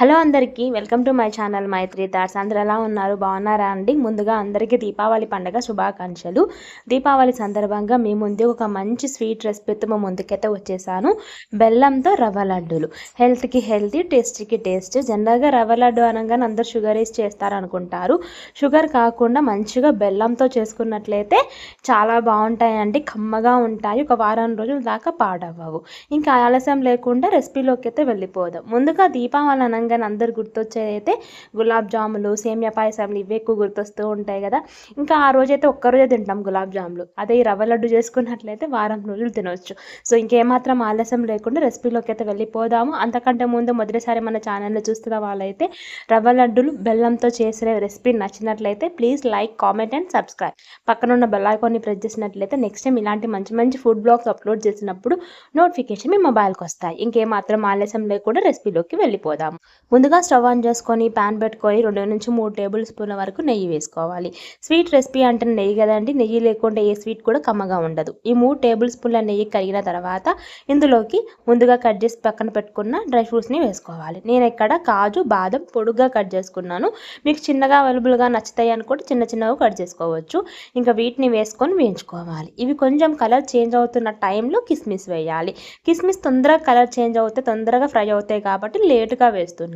Hello అందరికీ welcome to my channel Maithri thoughts. అందరు ఎలా ఉన్నారు? బాగున్నారా అండి? ముందుగా అందరికీ దీపావళి పండుగ శుభాకాంక్షలు. దీపావళి సందర్భంగా మీ ముందు ఒక మంచి స్వీట్ రెసిపీతో మా ముందుకైతే వచ్చేసాను. బెల్లంతో రవ్వ లడ్డూలు. హెల్త్కి హెల్తీ టేస్ట్కి టేస్ట్. జనరల్గా రవ్వ లడ్డు అనగానే అందరు షుగర్ వేసి చేస్తారనుకుంటారు. షుగర్ కాకుండా మంచిగా బెల్లంతో చేసుకున్నట్లయితే చాలా బాగుంటాయండి. కమ్మగా ఉంటాయి. ఒక వారం రోజుల దాకా పాడవ్వవు. ఇంకా ఆలస్యం లేకుండా రెసిపీలోకి అయితే వెళ్ళిపోదాం. ముందుగా దీపావళి అనగా అనగానే అందరు గుర్తొచ్చేది అయితే గులాబ్ జాములు సేమియా పాయసాలు ఇవే ఎక్కువ గుర్తొస్తూ ఉంటాయి కదా. ఇంకా ఆ రోజైతే ఒక్కరోజే తింటాం గులాబ్ జాములు. అదే ఈ రవ్వ లడ్డు చేసుకున్నట్లయితే వారం రోజులు తినవచ్చు సో ఇంకేమాత్రం ఆలస్యం లేకుండా రెసిపీలోకి అయితే వెళ్ళిపోదాము. అంతకంటే ముందు మొదటిసారి మన ఛానల్ని చూస్తున్న వాళ్ళైతే రవ్వ లడ్డులు బెల్లంతో చేసే రెసిపీ నచ్చినట్లయితే please like comment and subscribe. పక్కన ఉన్న బెల్ ఐకాన్ని ప్రెస్ చేసినట్లయితే నెక్స్ట్ టైం ఇలాంటి మంచి మంచి ఫుడ్ బ్లాగ్స్ అప్లోడ్ చేసినప్పుడు నోటిఫికేషన్ మీ మొబైల్కి వస్తాయి. ఇంకేమాత్రం ఆలస్యం లేకుండా రెసిపీలోకి వెళ్ళిపోదాము. ముందుగా స్టవ్ ఆన్ చేసుకొని ప్యాన్ పెట్టుకొని రెండు నుంచి మూడు టేబుల్ స్పూన్ల వరకు నెయ్యి వేసుకోవాలి. స్వీట్ రెసిపీ అంటే నెయ్యి కదండి నెయ్యి లేకుండా ఏ స్వీట్ కూడా కమ్మగా ఉండదు. ఈ మూడు టేబుల్ స్పూన్ల నెయ్యి కరిగిన తర్వాత ఇందులోకి ముందుగా కట్ చేసి పక్కన పెట్టుకున్న డ్రై ఫ్రూట్స్ని వేసుకోవాలి. నేను ఇక్కడ కాజు బాదం పొడుగ్గా కట్ చేసుకున్నాను. మీకు చిన్నగా అవైలబుల్గా నచ్చుతాయి అనుకుంటే చిన్న చిన్నగా కట్ చేసుకోవచ్చు. ఇంకా వీటిని వేసుకొని వేయించుకోవాలి. ఇవి కొంచెం కలర్ చేంజ్ అవుతున్న టైంలో కిస్మిస్ వేయాలి. కిస్మిస్ తొందరగా కలర్ చేంజ్ అవుతే తొందరగా ఫ్రై అవుతాయి కాబట్టి లేటుగా వేస్తున్నాను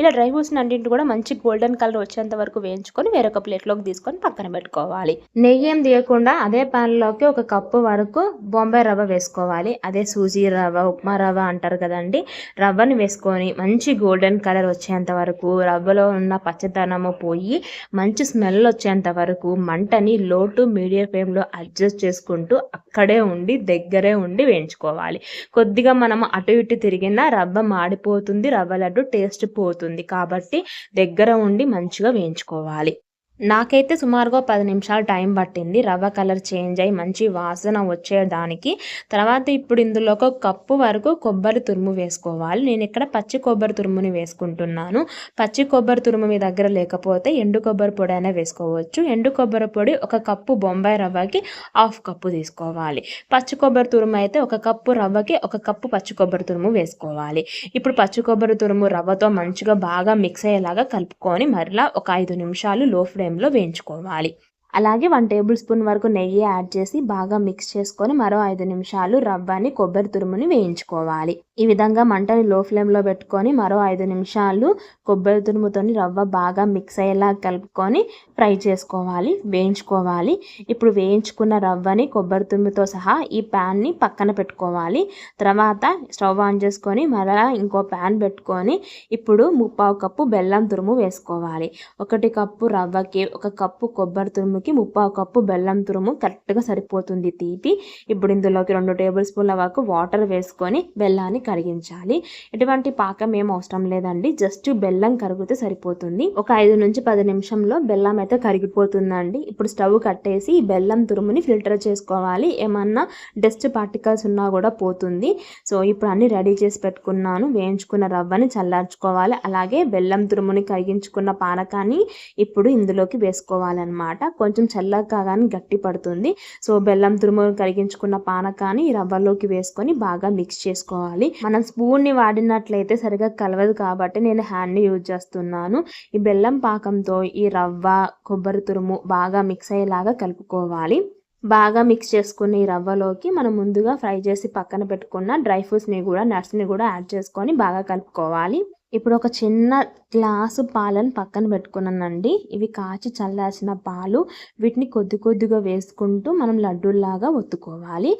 ఇలా డ్రై ఫ్రూట్స్ అన్నింటి కూడా మంచి గోల్డెన్ కలర్ వచ్చేంత వరకు వేయించుకొని వేరొక ప్లేట్లోకి తీసుకొని పక్కన పెట్టుకోవాలి. నెయ్యి ఏం తీయకుండా అదే ప్యాన్లోకి ఒక కప్పు వరకు బొంబాయి రవ్వ వేసుకోవాలి. అదే సూజీ రవ్వ ఉప్మా రవ్వ అంటారు కదండి. రవ్వని వేసుకొని మంచి గోల్డెన్ కలర్ వచ్చేంత వరకు రవ్వలో ఉన్న పచ్చదనము పోయి మంచి స్మెల్ వచ్చేంత వరకు మంటని లో టు మీడియం ఫ్లేమ్లో అడ్జస్ట్ చేసుకుంటూ అక్కడే ఉండి దగ్గరే ఉండి వేయించుకోవాలి. కొద్దిగా మనం అటు ఇటు తిరిగినా రవ్వ మాడిపోతుంది. రవ్వ లడ్డు టేస్ట్ పోతుంది కాబట్టి దగ్గర ఉండి మంచిగా వేయించుకోవాలి. నాకైతే సుమారుగా పది నిమిషాలు టైం పట్టింది. రవ్వ కలర్ చేంజ్ అయ్యి మంచి వాసన వచ్చేదానికి. తర్వాత ఇప్పుడు ఇందులో ఒక కప్పు వరకు కొబ్బరి తురుము వేసుకోవాలి. నేను ఇక్కడ పచ్చి కొబ్బరి తురుముని వేసుకుంటున్నాను. పచ్చి కొబ్బరి తురుము మీ దగ్గర లేకపోతే ఎండు కొబ్బరి పొడి అయినా వేసుకోవచ్చు. ఎండు కొబ్బరి పొడి ఒక కప్పు బొంబాయి రవ్వకి హాఫ్ కప్పు తీసుకోవాలి. పచ్చి కొబ్బరి తురుము అయితే ఒక కప్పు రవ్వకి ఒక కప్పు పచ్చి కొబ్బరి తురుము వేసుకోవాలి. ఇప్పుడు పచ్చి కొబ్బరి తురుము రవ్వతో మంచిగా బాగా మిక్స్ అయ్యేలాగా కలుపుకొని మరలా ఒక ఐదు నిమిషాలు లో ఫ్లేమ్లో వేయించుకోవాలి. అలాగే వన్ టేబుల్ స్పూన్ వరకు నెయ్యి యాడ్ చేసి బాగా మిక్స్ చేసుకొని మరో ఐదు నిమిషాలు రవ్వని కొబ్బరి తురుముని వేయించుకోవాలి. ఈ విధంగా మంటని లో ఫ్లేమ్లో పెట్టుకొని మరో ఐదు నిమిషాలు కొబ్బరి తురుముతోని రవ్వ బాగా మిక్స్ అయ్యేలా కలుపుకొని ఫ్రై చేసుకోవాలి వేయించుకోవాలి. ఇప్పుడు వేయించుకున్న రవ్వని కొబ్బరి తురుముతో సహా ఈ ప్యాన్ని పక్కన పెట్టుకోవాలి. తర్వాత స్టవ్ ఆన్ చేసుకొని మరలా ఇంకో ప్యాన్ పెట్టుకొని ఇప్పుడు ముప్పావు కప్పు బెల్లం తురుము వేసుకోవాలి. ఒకటి కప్పు రవ్వకి ఒక కప్పు కొబ్బరి తురుముకి ముప్పావు కప్పు బెల్లం తురుము కరెక్ట్గా సరిపోతుంది తీపి. ఇప్పుడు ఇందులోకి రెండు టేబుల్ స్పూన్ల వరకు వాటర్ వేసుకొని బెల్లాన్ని కరిగించాలి. ఎటువంటి పాకం ఏం అవసరం లేదండి. జస్ట్ బెల్లం కరిగితే సరిపోతుంది. ఒక ఐదు నుంచి పది నిమిషంలో బెల్లం అయితే కరిగిపోతుందండి. ఇప్పుడు స్టవ్ కట్టేసి బెల్లం తురుముని ఫిల్టర్ చేసుకోవాలి. ఏమన్నా డస్ట్ పార్టికల్స్ ఉన్నా కూడా పోతుంది. సో ఇప్పుడు అన్ని రెడీ చేసి పెట్టుకున్నాను. వేయించుకున్న రవ్వని చల్లార్చుకోవాలి. అలాగే బెల్లం తురుముని కరిగించుకున్న పానకాన్ని ఇప్పుడు ఇందులోకి వేసుకోవాలన్నమాట. కొంచెం చల్లగా కాగానే గట్టి పడుతుంది. సో బెల్లం తురుము కరిగించుకున్న పానకాన్ని ఈ రవ్వలోకి వేసుకొని బాగా మిక్స్ చేసుకోవాలి. మనం స్పూన్ని వాడినట్లయితే సరిగా కలవదు కాబట్టి నేను హ్యాండ్ని యూజ్ చేస్తున్నాను. ఈ బెల్లం పాకంతో ఈ రవ్వ కొబ్బరి తురుము బాగా మిక్స్ అయ్యేలాగా కలుపుకోవాలి. బాగా మిక్స్ చేసుకుని ఈ రవ్వలోకి మనం ముందుగా ఫ్రై చేసి పక్కన పెట్టుకున్న డ్రై ఫ్రూట్స్ని కూడా నట్స్ని కూడా యాడ్ చేసుకొని బాగా కలుపుకోవాలి. ఇప్పుడు ఒక చిన్న గ్లాసు పాలను పక్కన పెట్టుకున్నానండి. ఇవి కాచి చల్లాసిన పాలు వీటిని కొద్ది కొద్దిగా వేసుకుంటూ మనం లడ్డూల్లాగా ఒత్తుకోవాలి.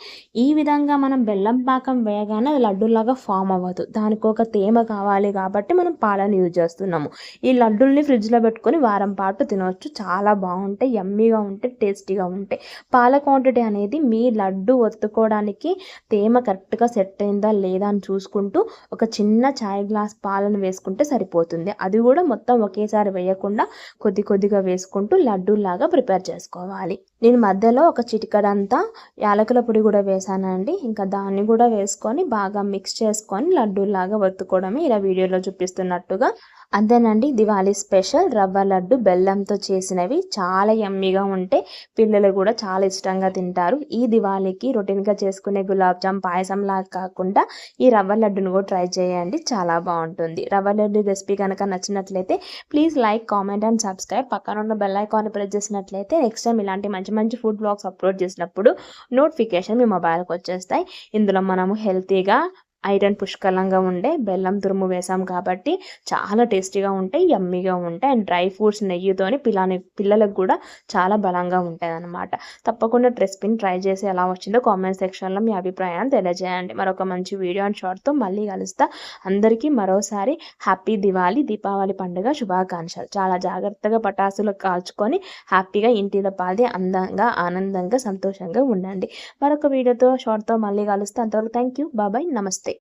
ఈ విధంగా మనం బెల్లం పాకం వేయగానే అది లడ్డూలాగా ఫామ్ అవ్వదు. దానికి ఒక తేమ కావాలి కాబట్టి మనం పాలను యూజ్ చేస్తున్నాము. ఈ లడ్డూల్ని ఫ్రిడ్జ్లో పెట్టుకొని వారం పాటు తినవచ్చు చాలా బాగుంటాయి యమ్మీగా ఉంటాయి టేస్టీగా ఉంటాయి. పాల క్వాంటిటీ అనేది మీ లడ్డు ఒత్తుకోవడానికి తేమ కరెక్ట్గా సెట్ అయిందా లేదా అని చూసుకుంటూ ఒక చిన్న చాయ్ గ్లాస్ పాలను వేసుకుంటే సరిపోతుంది. అది కూడా మొత్తం ఒకేసారి వేయకుండా కొద్ది కొద్దిగా వేసుకుంటూ లడ్డూలాగా ప్రిపేర్ చేసుకోవాలి. నేను మధ్యలో ఒక చిటికడంతా యాలకుల పొడి కూడా వేసానండి. ఇంకా దాన్ని కూడా వేసుకొని బాగా మిక్స్ చేసుకొని లడ్డూలాగా వత్తుకోవడమే ఇలా వీడియోలో చూపిస్తున్నట్టుగా అంతేనండి దివాళీ స్పెషల్. రవ్వ లడ్డు బెల్లంతో చేసినవి చాలా యమ్మీగా ఉంటే పిల్లలు కూడా చాలా ఇష్టంగా తింటారు. ఈ దివాళీకి రొటీన్గా చేసుకునే గులాబ్ జామ్ పాయసంలా కాకుండా ఈ రవ్వ లడ్డును కూడా ట్రై చేయండి. చాలా బాగుంటుంది. రవ్వ లడ్డు రెసిపీ కనుక నచ్చినట్లయితే please like comment and subscribe. పక్కన ఉన్న బెల్ ఐకాన్ ప్రెస్ చేసినట్లయితే నెక్స్ట్ టైం ఇలాంటి మంచి మంచి ఫుడ్ బ్లాగ్స్ అప్లోడ్ చేసినప్పుడు నోటిఫికేషన్ మీ మొబైల్కి వచ్చేస్తాయి. ఇందులో మనము హెల్తీగా ఐరన్ పుష్కలంగా ఉండే బెల్లం తురుము వేసాం కాబట్టి చాలా టేస్టీగా ఉంటాయి యమ్మీగా ఉంటాయి అండ్ డ్రై ఫ్రూట్స్ నెయ్యితోని పిల్లని పిల్లలకు కూడా చాలా బలంగా ఉంటుంది అనమాట తప్పకుండా రెసిపీని ట్రై చేసి ఎలా వచ్చిందో కామెంట్ సెక్షన్లో మీ అభిప్రాయాన్ని తెలియజేయండి. మరొక మంచి వీడియో అండ్ షార్ట్తో మళ్ళీ కలుస్తా. అందరికీ మరోసారి హ్యాపీ దివాళీ దీపావళి పండుగ శుభాకాంక్షలు. చాలా జాగ్రత్తగా పటాసులు కాల్చుకొని హ్యాపీగా ఇంటి పాది అందంగా ఆనందంగా సంతోషంగా ఉండండి. మరొక వీడియోతో షార్ట్తో మళ్ళీ కలుస్తే. అంతవరకు థ్యాంక్ యూ. బాబాయ్ నమస్తే.